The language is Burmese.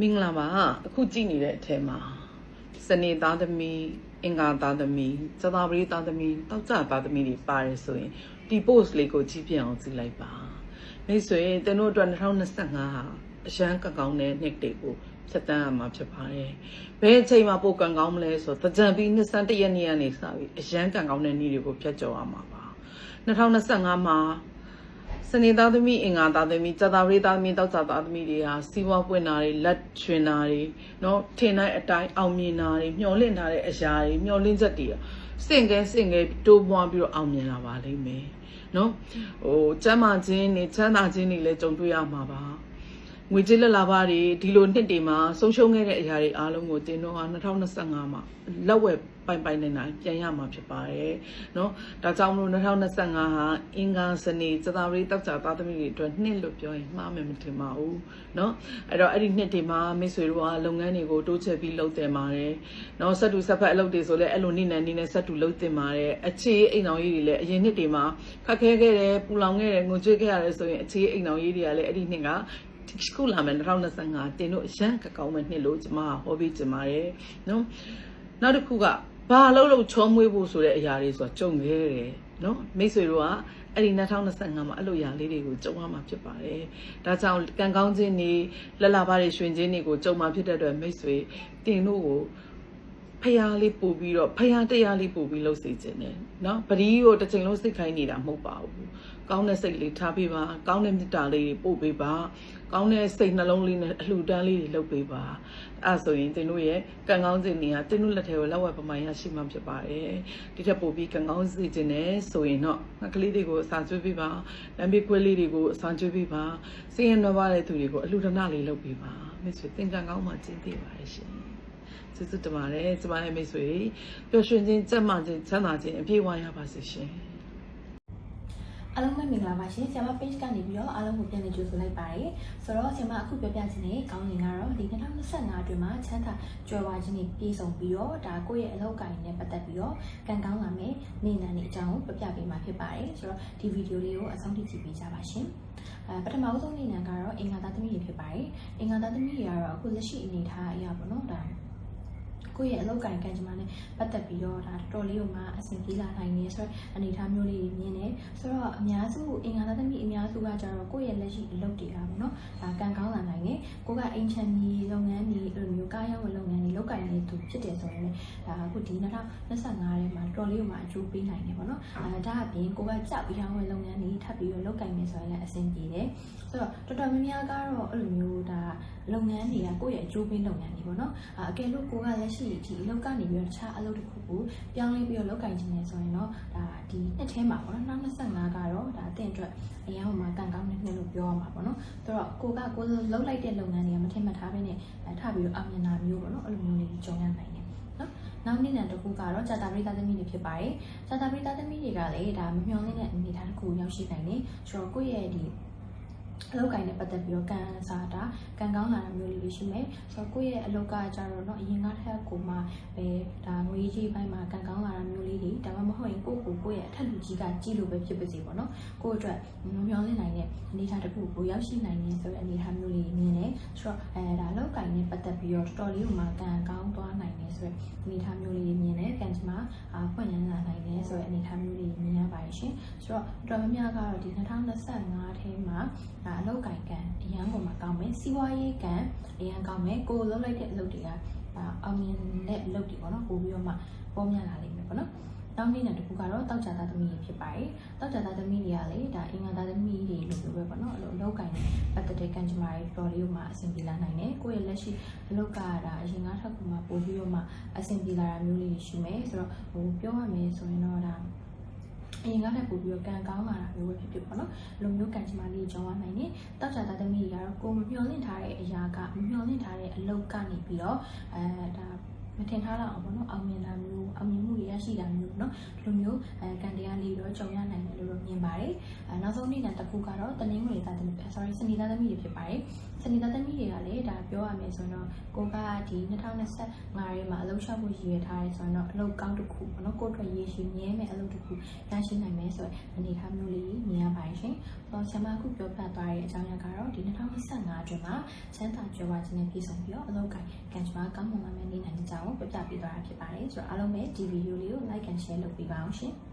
မင်္ဂလာပါအခုကြည့်နေတဲ့အထဲမှာစနေသားသမီးအင်္ဂါသားသမီးသသာပရိသားသမီးတောက်ကြသားသမီးတွေပါတယ်ဆိုရင်ဒီ post လေးကိုကြည့်ပြအောင်ကြည့်လိုက်ပါမိတ်ဆွေတင်တို့အတွက်2025ဟာအရန်ကကောင်းတဲ့နှစ်တွေကိုဖြတ်တန်းရမှာဖြစ်ပါတယ်ဘယ်အချိန်မှာပိုကံကောင်းမလဲဆိုတော့တကြံပြီးနှစ်တရက်နေ့ကနေစပြီးအရန်ကံကောင်းတဲ့နေ့တွေကိုဖြတ်ကျော်ရမှာပါ2025မှာ စနေသားသမီးအင်္ဂါသားသမီးဇာတာပရိသားသမီးတောက်ဇာသားသမီးတွေဟာစီးပွားပွင့်တာတွေလက်ချွင်တာတွေเนาะထင်တဲ့အတိုင်းအောင်မြင်တာတွေမျှော်လင့်ထားတဲ့အရာတွေမျှော်လင့်ချက်တွေစင့်ကဲစင့်ကဲတိုးပွားပြီးတော့အောင်မြင်လာပါလိမ့်မယ်เนาะဟိုကျမ်းမာခြင်းနဲ့ချမ်းသာခြင်းတွေလည်းကြုံတွေ့ရမှာပါ ငွေကြေးလက်လာပါတွေဒီလိုနှစ်တွေမှာဆုံးရှုံးခဲ့တဲ့အရာတွေအားလုံးကိုတင်တော့ဟာ2025မှာလက်ဝက်ပိုင်ပိုင်နိုင်နိုင်ပြန်ရမှာဖြစ်ပါတယ်เนาะဒါကြောင့်မလို့2025ဟာအင်္ဂါစနေစတာရီတောက်ကြသားသမီးတွေအတွက်နှစ်လို့ပြောရင်မှားမယ်မထင်ပါဘူးเนาะအဲ့တော့အဲ့ဒီနှစ်တွေမှာမိတ်ဆွေတို့ကလုပ်ငန်းတွေကိုတိုးချဲ့ပြီးလုပ်တင်ပါတယ်เนาะဆက်တူဆက်ဖက်အလုပ်တွေဆိုလည်းအဲ့လိုနေ့နဲ့နေ့နဲ့ဆက်တူလုပ်တင်ပါတယ်အခြေအိမ်အောင်ရေးတွေလည်းအရင်နှစ်တွေမှာခက်ခဲခဲ့တယ်ပူလောင်ခဲ့တယ်ငိုကြွေးခဲ့ရတယ်ဆိုရင်အခြေအိမ်အောင်ရေးတွေကလည်းအဲ့ဒီနှစ်က ခုလာမယ်2025တင်တို့ရန်ကကောင်းမဲ့နှစ်လို့ကျွန်မဟောပြီးကျင်ပါတယ်နော်နောက်တစ်ခုကဘာလို့လို့ချောမွေးဖို့ဆိုတဲ့အရာတွေဆိုတော့ကြုံခဲ့တယ်နော်မိတ်ဆွေတို့ကအဲ့ဒီ2025မှာအဲ့လိုຢာလေးတွေကိုကြုံရမှာဖြစ်ပါတယ်။ဒါကြောင့်ကံကောင်းခြင်းတွေလက်လာပါတွေရွှင်ခြင်းတွေကိုကြုံမှာဖြစ်တဲ့အတွက်မိတ်ဆွေတင်တို့ကို ဖျားလေးပို့ပြီးတော့ဖျားတရားလေးပို့ပြီးလှုပ်စေခြင်းနဲ့เนาะပတိကိုတစ်ချိန်လုံးစိတ်ခိုင်းနေတာမဟုတ်ပါဘူး။ကောင်းတဲ့စိတ်လေးထားပေးပါ။ကောင်းတဲ့မေတ္တာလေးတွေပို့ပေးပါ။ကောင်းတဲ့စိတ်နှလုံးလေးနဲ့အလှူဒန်းလေးတွေလုပ်ပေးပါ။အဲဆိုရင်တင်တို့ရဲ့ကံကောင်းခြင်းတွေကတင်တို့လက်ထဲကိုလက်ဝက်ပမာရရှိမှဖြစ်ပါတယ်။ဒီထက်ပိုပြီးကံကောင်းစေခြင်းနဲ့ဆိုရင်တော့ငကလေးတွေကိုအစာကျွေးပေးပါ။လမ်းဘေးခွဲလေးတွေကိုအစာကျွေးပေးပါ။စိတ်ရနှွားပါတဲ့သူတွေကိုအလှူဒနာလေးလုပ်ပေးပါ။မိတ်ဆွေသင်္ကန်းကောင်းမှကျင့်သိပါရဲ့ရှင်။ ကျေးဇူးတင်ပါတယ်ကျမရဲ့မိတ်ဆွေပျော်ရွှင်ခြင်းကြက်မှခြင်းချမ်းသာခြင်းအပြည့်အဝရပါစေရှင်အားလုံးပဲမင်္ဂလာပါရှင်ဆရာမ page ကနေပြီးတော့အားလုံးကိုပြန်လည်ကြိုဆိုလိုက်ပါတယ်ဆိုတော့ဆရာမအခုပြောပြခြင်းနဲ့ကောင်းရင်ကတော့ဒီ2025အတွင်းမှာချမ်းသာကြွယ်ဝခြင်းတွေပြည့်စုံပြီးတော့ဒါကိုယ့်ရဲ့အလုပ်ကိုင်နဲ့ပတ်သက်ပြီးတော့ကံကောင်းလာမယ်နေနံနေအကြောင်းကိုပြပြပေးမှာဖြစ်ပါတယ်ဆိုတော့ဒီဗီဒီယိုလေးကိုအဆုံးထိကြည့်ပေးကြပါရှင်အဲပထမဆုံးနေနံကတော့အင်္ဂါသားသမီးတွေဖြစ်ပါတယ်အင်္ဂါသားသမီးတွေကတော့အခုလက်ရှိအနေအထားအရာပေါ့နော်ဒါ ကိုယ့်ရဲ့အလုပ်ကိုင်ကံကြမ္မာနဲ့ပတ်သက်ပြီးတော့ဒါတော်လေးကိုမှအဆင်ပြေလာနိုင်နေဆိုတော့အနေအထားမျိုးလေးတွေမြင်နေဆိုတော့အများစုအင်္ဂါသမီးအများစုကကြတော့ကိုယ့်ရဲ့လက်ရှိအလုပ်တွေကပေါ့နော်ဒါကံကောင်းလာနိုင်နေ ကိုကအိမ်ချမ်းကြီးလုပ်ငန်းကြီးအဲ့လိုမျိုးကားရောင်းလုပ်ငန်းကြီးလုပ်ကိုင်နေသူဖြစ်တယ်ဆိုရင်လည်းဒါအခုဒီ2025ထဲမှာတော်လေးကိုမှအကျိုးပေးနိုင်တယ်ပေါ့နော်အဲဒါအပြင်ကိုကကြောက်ပြီးရောင်းဝယ်လုပ်ငန်းကြီးထပ်ပြီးတော့လုပ်ကိုင်နေဆိုရင်လည်းအဆင်ပြေတယ်ဆိုတော့တော်တော်များများကတော့အဲ့လိုမျိုးဒါလုပ်ငန်းတွေကကိုယ့်ရဲ့အကျိုးပေးလုပ်ငန်းတွေပေါ့နော်အကယ်လို့ကိုကလက်ရှိဒီအလုပ်ကနေပြီးတော့တခြားအလုပ်တစ်ခုကိုပြောင်းလဲပြီးတော့လုပ်ကိုင်ခြင်းနေဆိုရင်တော့ဒါဒီနှစ်ထဲမှာပေါ့နော်2025ကတော့ဒါအသင်အတွက်အရင်ကမှကံကောင်းတဲ့နှစ်လို့ပြောရမှာပေါ့နော်ဆိုတော့ကိုကကိုလုပ်လိုက်တဲ့လုပ်ငန်းတွေကမထင်မှတ်ထားဘဲနဲ့ထပ်ပြီးတော့အောင်မြင်တာမျိုးပေါ့နော်အဲ့လိုမျိုးလေးကြုံရနိုင်တယ်နော်နောက်နေ့နဲ့တစ်ခုကတော့ဇာတာပရိသသမီးတွေဖြစ်ပါတယ်ဇာတာပရိသသမီးတွေကလည်းဒါမမျှော်လင့်တဲ့အနေအထားတစ်ခုရောက်ရှိနိုင်တယ်ဆိုတော့ကိုယ့်ရဲ့ဒီ အလုပ်ကိုင်နဲ့ပတ်သက်ပြီးတော့ကံစားတာကံကောင်းလာတာမျိုးလေးတွေရှိမယ်ဆိုတော့ကိုယ့်ရဲ့အလုပ်ကကြတော့เนาะအရင်ကထက်ကိုမှပဲဒါငွေကြီးပိုင်းမှာကံကောင်းလာတာမျိုးလေးတွေဒါမှမဟုတ်ရင်ကိုယ့်ကိုကိုယ့်ရဲ့အထက်လူကြီးကကြီးလို့ပဲဖြစ်ပါစေပေါ့နော်ကိုယ့်အတွက်မမျောလင့်နိုင်တဲ့အနေအထားတစ်ခုကိုရောက်ရှိနိုင်နေဆိုတဲ့အနေအထားမျိုးလေးမြင်တယ်ဆိုတော့အဲဒါအလုပ်ကိုင်နဲ့ပတ်သက်ပြီးတော့တော်တော်လေးကိုမှကံကောင်းသွားနိုင်နေဆိုတဲ့အနေအထားမျိုးလေးမြင်တယ်ကံကြမ္မာဖွင့်ရလာနိုင်တယ်ဆိုတဲ့အနေအထားမျိုးလေးမြင်ရပါတယ်ရှင်ဆိုတော့တော်တော်များများကတော့ဒီ2025ထဲမှာဒါ ါအလုပ်ကိုင်ကံအရန်ကိုမှကောင်းမယ်စီးပွားရေးကံအရန်ကောင်းမယ်ကိုလုပ်လိုက်တဲ့အလုပ်တွေကဒါအောင်မြင်တဲ့အလုပ်တွေပေါ့နော်ပို့ပြီးတော့မှပေါ်များလာလိမ့်မယ်ပေါ့နော်နောက်နေ့နဲ့တခုကတော့တောက်ကြသားသမီးတွေဖြစ်ပါတယ်။တောက်ကြသားသမီးတွေကလေဒါအင်္ဂါသားသမီးတွေလို့ပြောပဲပေါ့နော်။အလုပ်အလုပ်ကိုင်ပတ်သက်တဲ့ကံကြမ္မာတွေတော်လေးကိုမှအဆင်ပြေလာနိုင်တယ်။ကိုယ့်ရဲ့လက်ရှိအလုပ်ကဒါအရင်ကထပ်ကမှပို့ပြီးတော့မှအဆင်ပြေလာတာမျိုးလေးရှိမယ်။ဆိုတော့ဟိုပြောရမယ်ဆိုရင်တော့ဒါ အရင်ကတည်းကပို့ပြီးတော့ကံကောင်းလာတာမျိုးပဲဖြစ်ဖြစ်ပေါ့နော်လူမျိုးကံချမာလေးကြောင်းရနိုင်တယ်တောက်ကြတာသမီးတွေကတော့ကိုမမျှော်လင့်ထားတဲ့အရာကမမျှော်လင့်ထားတဲ့အလုပ်ကနေပြီးတော့အဲဒါ မထင်ထားတော့အောင်ပေါ့နော်အောင်မြင်တာမျိုးအောင်မြင်မှုတွေရရှိတာမျိုးเนาะဒီလိုမျိုးအဲကံတရားလေးတော့ကြုံရနိုင်တယ်လို့တော့မြင်ပါတယ်အဲနောက်ဆုံးနေ့နဲ့တစ်ခုကတော့တနင်္ဂနွေသားသမီး sorry စနေသားသမီးတွေဖြစ်ပါတယ်စ စနေသားသမီးတွေကလည်းဒါပြောရမယ်ဆိုတော့ကိုကဒီ2025ရဲမှာအလုပ်ရှောက်ဖို့ရည်ရထားရဲဆိုတော့အလုပ်ကောင်းတစ်ခုပေါ့နော်ကိုယ့်အတွက်ရည်ရှိမြဲမဲ့အလုပ်တစ်ခုရရှိနိုင်မယ်ဆိုရင်အနေထားမျိုးလေးမြင်ရပါတယ်ရှင်။ဆိုတော့ဆရာမအခုပြောပြသွားတဲ့အကြောင်းအရာကတော့ဒီ2025အတွင်းမှာချမ်းသာကြွယ်ဝခြင်းနဲ့ပြည့်စုံပြီးတော့အလုပ်ကိုင်ကံကြွားကောင်းမွန်လာမယ့်နေ့နိုင်ကြအော ်းင်ပြပြပေးသွားတာဖြစ်ပါတယ်။ဆိုတော့အားလုံးပဲဒီဗီဒီယိုလေးကို like and share လုပ်ပေးပါအောင်ရှင်။